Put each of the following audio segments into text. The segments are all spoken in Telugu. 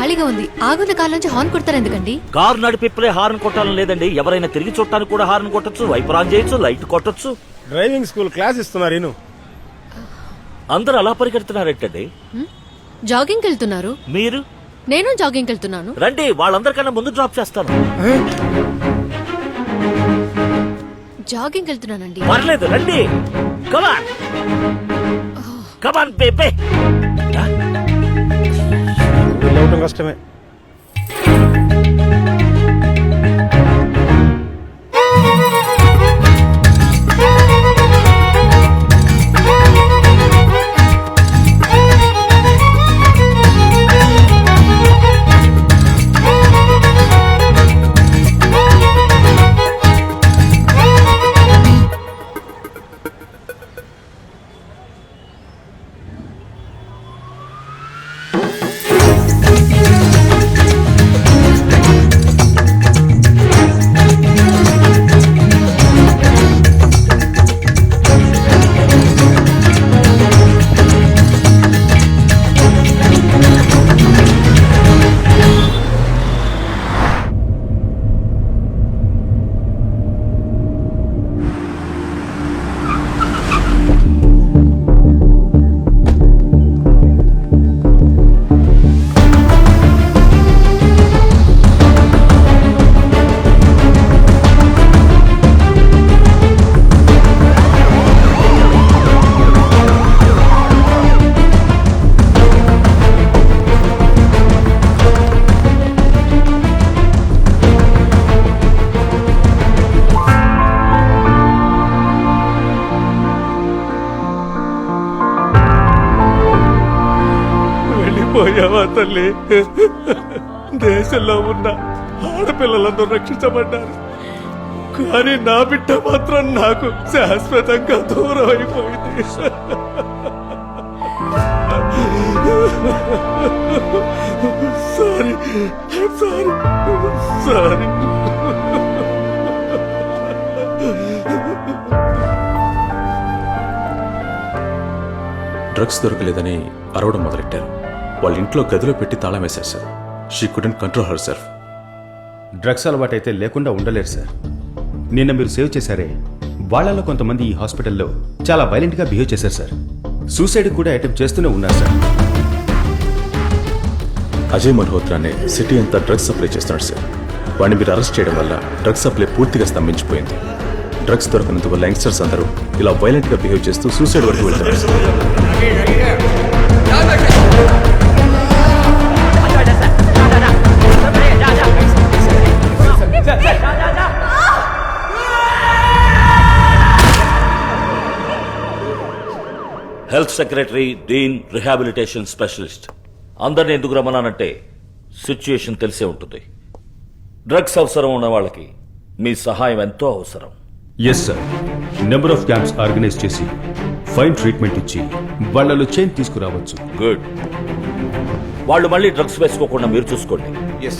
ఖాళీగా ఉంది. ఆగున్న కార్ నుంచి హార్న్ కొడతారు ఎందుకండి? కారు నడిపిప్పులే హార్న్ కొట్టాలని లేదండి. ఎవరైనా తిరిగి చూడటానికి కూడా హార్న్ కొట్టొచ్చు వైపర్ ఆన్ చేయొచ్చు లైట్ కొట్టొచ్చు. డ్రైవింగ్ స్కూల్ క్లాస్ ఇస్తున్నారు ఇను. అందరూ అలా పరిగెడుతున్నారేంటండి? జాగింగ్కి వెళ్తున్నారు. మీరు? నేను జాగింగ్కి వెళ్తున్నాను. రండి వాళ్ళందరికన్నా ముందు డ్రాప్ చేస్తాను. జాగింగ్కి వెళ్తున్నానండి. పర్లేదు రండి. కమాన్ కమాన్ బేబే వెళ్ళవటం కష్టమే పోయావా తల్లి? దేశంలో ఉన్న ఆడపిల్లలందరూ రక్షించబడ్డారు. కానీ నా బిడ్డ మాత్రం నాకు శాశ్వతంగా దూరం అయిపోయింది. సారీ సారీ సారీ డ్రగ్స్ దొరకలేదని అరవడం మొదలెట్టారు. వాళ్ళ ఇంట్లో గదిలో పెట్టి తాళం వేశారు sir. She couldn't control herself drugs అలవాటైతే లేకుండా ఉండలేరు సార్. నిన్న మీరు సేవ్ చేశారే. వాళ్ళలో కొంతమంది ఈ హాస్పిటల్లో చాలా వైలెంట్గా బిహేవ్ చేశారు సార్. సూసైడ్ కూడా అటెంప్ట్ చేస్తూనే ఉన్నారు సార్. అజయ్ మల్హోత్రా అనే సిటీ అంతా డ్రగ్స్ సప్లై చేస్తున్నాడు సార్. వాడిని మీరు అరెస్ట్ చేయడం వల్ల డ్రగ్స్ సప్లై పూర్తిగా స్తంభించిపోయింది. డ్రగ్స్ దొరకనందువల్ల యంగ్స్టర్స్ అందరూ ఇలా వైలెంట్గా బిహేవ్ చేస్తూ సూసైడ్ వరకు వెళ్తారు సెక్రటరీ డీన్ రిహాబిలిటేషన్ స్పెషలిస్ట్. అందరిని ఎందుకు రమ్మన్నానంటే సిచ్యుయేషన్ తెలిసే ఉంటుంది. డ్రగ్స్ అవసరం ఉన్న వాళ్ళకి మీ సహాయం ఎంతో అవసరం. Yes sir number of camps organise చేసి ఫైన్ ట్రీట్మెంట్ ఇచ్చి వాళ్ళలో చేంజ్ తీసుకురావచ్చు. గుడ్ వాళ్ళు మళ్ళీ డ్రగ్స్ వేసుకోకుండా మీరు చూసుకోండి.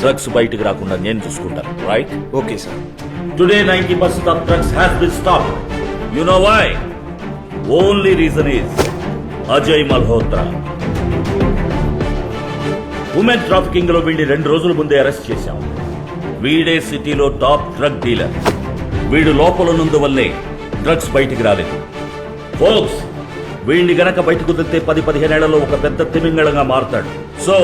డ్రగ్స్ బయటికి రాకుండా నేను చూసుకుంటాను. Right okay sir today ninety percent of drugs has been stop you know why only reason is Ajay Malhotra. Women ట్రాఫికింగ్లో వీడిని రెండు రోజుల ముందే అరెస్ట్ చేశాం. వీడే సిటీలో టాప్ డ్రగ్ డీలర్. వీడు లోపల ఉన్నందువల్లే డ్రగ్స్ బయటికి రాలేదు. ఫోక్స్ వీడిని గనక బయటకు తెస్తే పది పదిహేనేళ్ళలో ఒక పెద్ద తిమింగళంగా మారతాడు. సో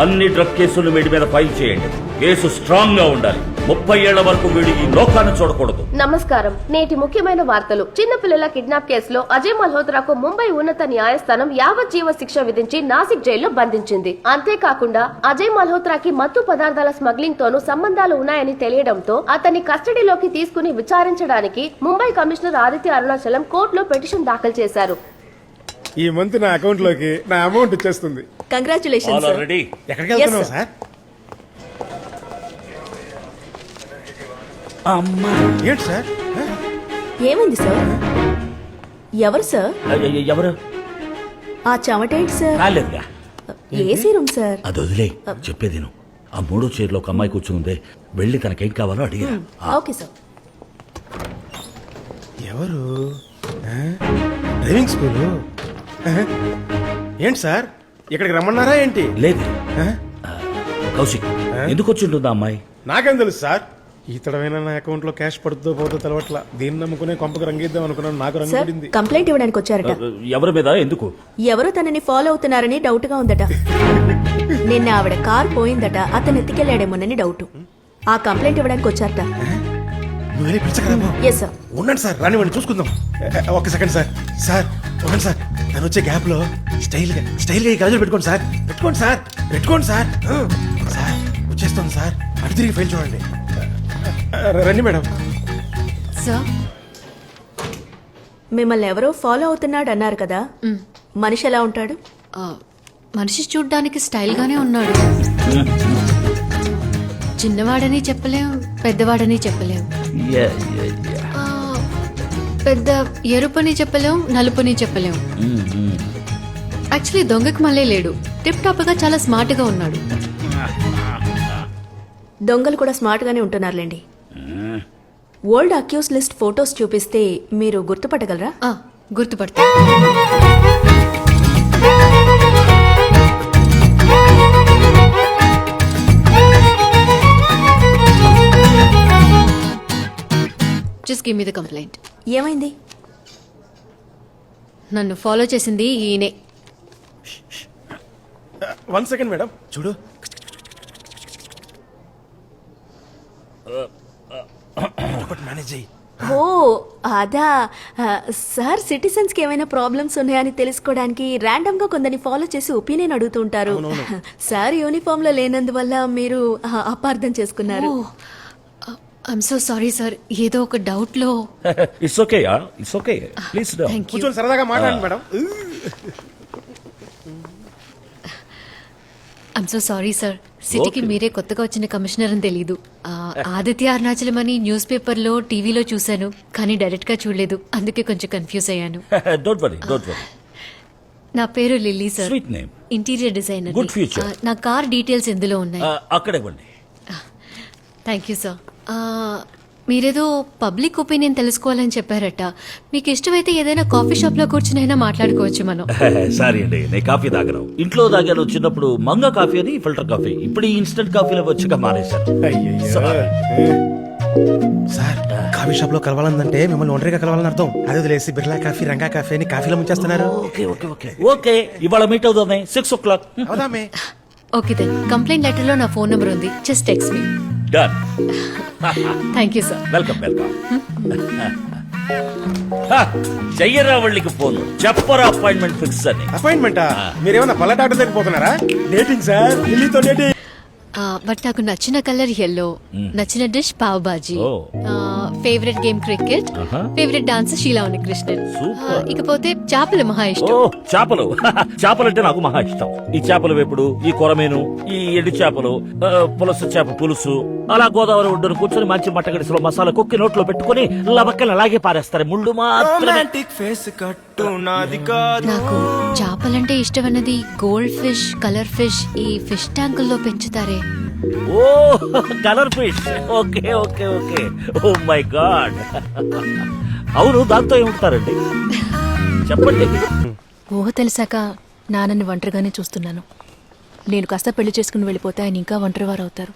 అన్ని డ్రగ్ కేసులు వీడి మీద ఫైల్ చేయండి. కేసు స్ట్రాంగ్గా ఉండాలి. ముప్పై ఏళ్ళ వరకు వీడి ఈ లోకాన్ని చూడకూడదు. నమస్కారం. నేటి ముఖ్యమైన వార్తలు. చిన్నపిల్లల కిడ్నాప్ కేసులో అజయ్ మల్హోత్రాకు ముంబై ఉన్నత న్యాయస్థానం యావజ్జీవ శిక్ష విధించి నాసిక్ జైల్లో బంధించింది. అంతేకాకుండా అజయ్ మల్హోత్రాకి మత్తు పదార్థాల స్మగ్లింగ్ తోనూ సంబంధాలు ఉన్నాయని తెలియడంతో అతన్ని కస్టడీలోకి తీసుకుని విచారించడానికి ముంబై కమిషనర్ ఆదిత్య అరుణాచలం కోర్టులో పిటిషన్ దాఖలు చేశారు. ఈ మంత్ నా అకౌంట్లోకి నా అమౌంట్ వచ్చేస్తుంది. కంగ్రాచులేషన్ ఆల్రెడీ ఎక్కడికి వెళ్తున్నావు సార్? ఏంటి సార్? ఏమైంది సార్ ఎవరు సార్ ఎవరు? ఆ చెమటేంటి సార్ కాలేదుగా ఏసీ రూమ్ సార్ అది వదిలే చెప్పేది నువ్వు ఆ మూడో చైర్లో ఒక అమ్మాయి కూర్చుందే వెళ్ళి తనకేం కావాలో అడిగా ఓకే సార్ ఎవరు? Driving school? ఏంటి సార్? ఇక్కడికి రమ్మన్నారా ఏంటి? లేదు. కౌశిక్ ఎందుకు వచ్చి ఉంటుంది ఆ అమ్మాయి? నాకేం తెలుసు సార్. ఈతడమైన నా అకౌంట్లో క్యాష్ పడుతుందో పోతుందో తెలవట్లా. దీన్ని నమ్ముకునే కొంపకు రంగిద్దాం అనుకున్నాను. నాకు రంగు సార్ పడింది. కంప్లైంట్ ఇవ్వడానికి వచ్చారట. ఎవరి మీద? ఎందుకు? ఎవరో తనని ఫాలో అవుతున్నారని డౌట్గా ఉందట. నిన్న ఆవిడ కార్ పోయిందట. అతను ఎత్తికెళ్ళాడేమోనని డౌట్. ఆ కంప్లైంట్ ఇవ్వడానికి వచ్చారట. ఉండండి సార్ రానివ్వండి చూసుకుందాం. ఒక్క సెకండ్ సార్. సార్ ఉండండి సార్ తను వచ్చే గ్యాప్లో స్టైల్గా స్టైల్గా ఈ కలజోడు పెట్టుకోండి సార్ పెట్టుకోండి సార్ పెట్టుకోండి సార్. సార్ వచ్చేస్తాను సార్. అటు తిరిగి ఫైల్ చూడండి. రండి మేడం. సార్ మిమ్మల్ని ఎవరో ఫాలో అవుతున్నాడు అన్నారు కదా. మనిషి ఎలా ఉంటాడు? ఆ, మనిషి చూడ్డానికి స్టైల్గానే ఉన్నాడు. చిన్నవాడని చెప్పలేం పెద్దవాడని చెప్పలేం. పెద్ద ఎరుపని చెప్పలేం నలుపని చెప్పలేం. యాక్చువల్లీ దొంగకి మళ్ళీ లేడు. టిప్ టాప్గా చాలా స్మార్ట్గా ఉన్నాడు. దొంగలు కూడా స్మార్ట్ గానే ఉంటున్నారులేండి. ఓల్డ్ అక్యూస్ లిస్ట్ ఫొటోస్ చూపిస్తే మీరు గుర్తుపట్టగలరా? గుర్తుపడతా. Just give me the complaint ఏమైంది? నన్ను ఫాలో చేసింది ఈయనే. వన్ సెకండ్ మేడం చూడు. ఒకటి మేనేజ్ చేయి ఓ అదా. సార్ సిటిజన్స్కి ఏమైనా ప్రాబ్లమ్స్ ఉన్నాయని తెలుసుకోవడానికి ర్యాండమ్గా కొందరిని ఫాలో చేసి ఒపీనియన్ అడుగుతుంటారు సార్ యూనిఫామ్లో లేనందువల్ల మీరు అపార్థం చేసుకున్నారు. ఐఎమ్ సో సారీ సార్ ఏదో ఒక డౌట్లో it's okay it's okay please thank you కూర్చొని సరదాగా మాట్లాడండి madam. I'm so sorry sir సిటీకి Okay. మీరే కొత్తగా వచ్చిన కమిషనర్ అని తెలీదు. ఆ, ఆదిత్య అరుణాచలం అని న్యూస్ పేపర్లో టీవీలో చూశాను కానీ డైరెక్ట్గా చూడలేదు. అందుకే కొంచెం కన్ఫ్యూజ్ అయ్యాను. డోంట్ వరీ డోంట్ వరీ నా పేరు Lilly sir sweet name interior designer Good future. నా కార్ డీటెయిల్స్ ఎందులో ఉన్నాయి? అక్కడ ఇవ్వండి. థ్యాంక్ యూ సార్ మీరేదో పబ్లిక్ ఒపీనియన్ తెలుసుకోవాలని చెప్పారట. మీకు ఇష్టమైతే ఏదైనా కాఫీ షాప్లో కూర్చునైనా మాట్లాడుకోవచ్చు మనం. సారీ అండి నేను కాఫీ తాగను. ఇంట్లో తాగాను చిన్నప్పుడు మంగ కాఫీ అని ఫిల్టర్ కాఫీ. ఇప్పుడు ఈ ఇన్స్టెంట్ కాఫీలో వచ్చాక మానేశాను. సార్ కాఫీ షాప్లో కలవాలందంటే మిమ్మల్ని ఒంటరిగా కలవాలని అర్థం. అదే వదిలేసి బిర్లా కాఫీ రంగా కాఫీ అని కాఫీలో ముంచేస్తున్నారు. ఓకే ఓకే ఓకే ఓకే ఇవాళ మీట్ అవుతుంది సిక్స్ ఓ క్లాక్ అవుదామే. ఓకే దెన్ కంప్లైంట్ లెటర్లో నా ఫోన్ నెంబర్ ఉంది. Just text me done thank you sir welcome welcome చెయ్యరావళ్ళికి phone చెప్పరా అపాయింట్మెంట్ ఫిక్స్ అని అపాయింట్మెంటా మీరేమన్నా పల్ల డాక్టర్ దగ్గర పోతున్నారా? డేటింగ్ సార్ ఢిల్లీతో డేటింగ్ బట్ నాకు నచ్చిన కలర్ ఎల్లో నచ్చిన dish pav bhaji. Favourite game cricket. Favourite dance Krishnan Super. ఆ, ఇకపోతే చేపలు మహా ఓ ఇష్టం. చేపలు. చేపలంటే నాకు మహా ఇష్టం. ఈ చేపల వేపుడు ఈ కొరమేను ఈ ఎండు చేపలు? పులస చేప పులుసు? అలా గోదావరి ఒడ్డున కూర్చొని మంచి మట్టగడిసలో మసాలా కుక్కి నోట్లో పెట్టుకుని లబక్కలు అలాగే పారేస్తారు. ముళ్ళు మాత్రమే. నాకు చేపలంటే ఇష్టం అన్నది గోల్డ్ ఫిష్ కలర్ ఫిష్ ఈ ఫిష్ ట్యాంకుల్లో పెంచుతారే. ఓ colour fish. Okay okay okay. Oh my god. అవును దాంతో ఏముంటారండి? చెప్పండి. ఊహ తెలిసాక నాన్నని ఒంటరిగానే చూస్తున్నాను. నేను కాస్త పెళ్ళి చేసుకుని వెళ్ళిపోతే ఆయన ఇంకా ఒంటరివారు అవుతారు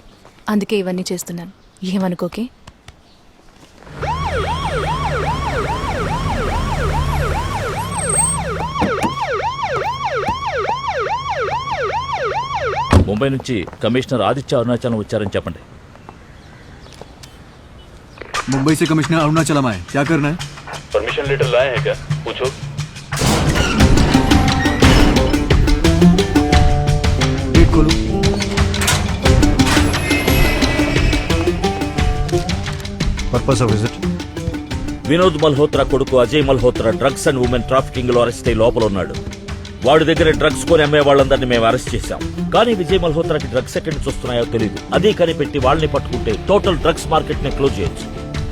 అందుకే ఇవన్నీ చేస్తున్నాను. ఏమనుకోకే? ముంబై నుంచి కమిషనర్ ఆదిత్య అరుణాచలం వచ్చారని చెప్పండి मुंबई से कमिश्नर अरुणाचलम आए क्या करना है परमिशन लेटर लाए हैं क्या पूछो गेट खोलो purpose of visit Vinod Malhotra కొడుకు Ajay Malhotra drugs and women trafficking లో అరెస్ట్ అయి లోపల ఉన్నాడు వాడి దగ్గర డ్రగ్స్ కొని అమ్మే వాళ్ళందరినీ మేము అరెస్ట్ చేశాం. కానీ విజయ్ మల్హోత్రాకి డ్రగ్స్ ఎక్కడి నుంచి వస్తున్నాయో తెలియదు అదే కనిపెట్టి వాళ్ళని పట్టుకుంటే టోటల్ డ్రగ్స్ మార్కెట్ని క్లోజ్ చేయొచ్చు.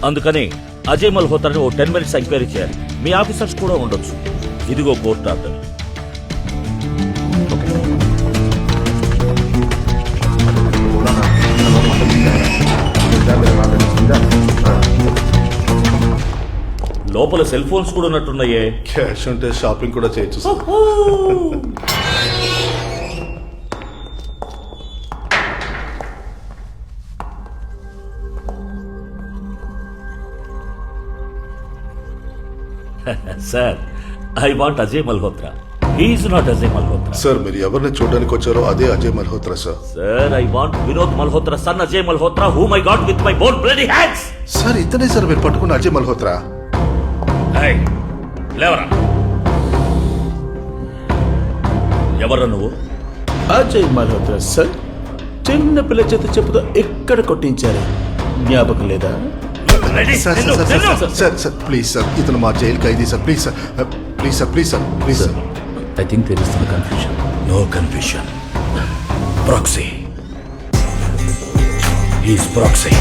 అందుకని అజయ్ మల్హోత్రాని ఓ టెన్ మినిట్స్ ఎంక్వైరీ చేయాలి. మీ ఆఫీసర్స్ కూడా ఉండొచ్చు. ఇదిగో కోర్టు ఆర్డర్ లోపల సెల్ ఫోన్స్ కూడా ఉన్నట్టున్నాయే. క్యాష్ ఉంటే షాపింగ్ కూడా చేయొచ్చు sir. Sir I want Ajay Malhotra. He's not Ajay Malhotra. Sir మీరు ఎవరిని చూడడానికి వచ్చారో అదే Ajay Malhotra sir. Sir I want Vinod Malhotra son Ajay Malhotra who my god with my bone bloody hands sir ఇతనే సార్ మీరు పట్టుకున్న అజయ్ మల్హోత్రా. లేవరా ఎవరు నువ్వు అజయ్ మల్హోత్రా సార్ చిన్న పిల్ల చేత చెప్పుతో ఎక్కడ కొట్టించారు జ్ఞాపకం లేదా? సార్ సార్ సార్ నిన్ను. Sir sir sir please sir ఇతను మా jail Khaidi sir please sir please sir please sir please sir I think there is confusion No confusion. Proxy. He's proxy.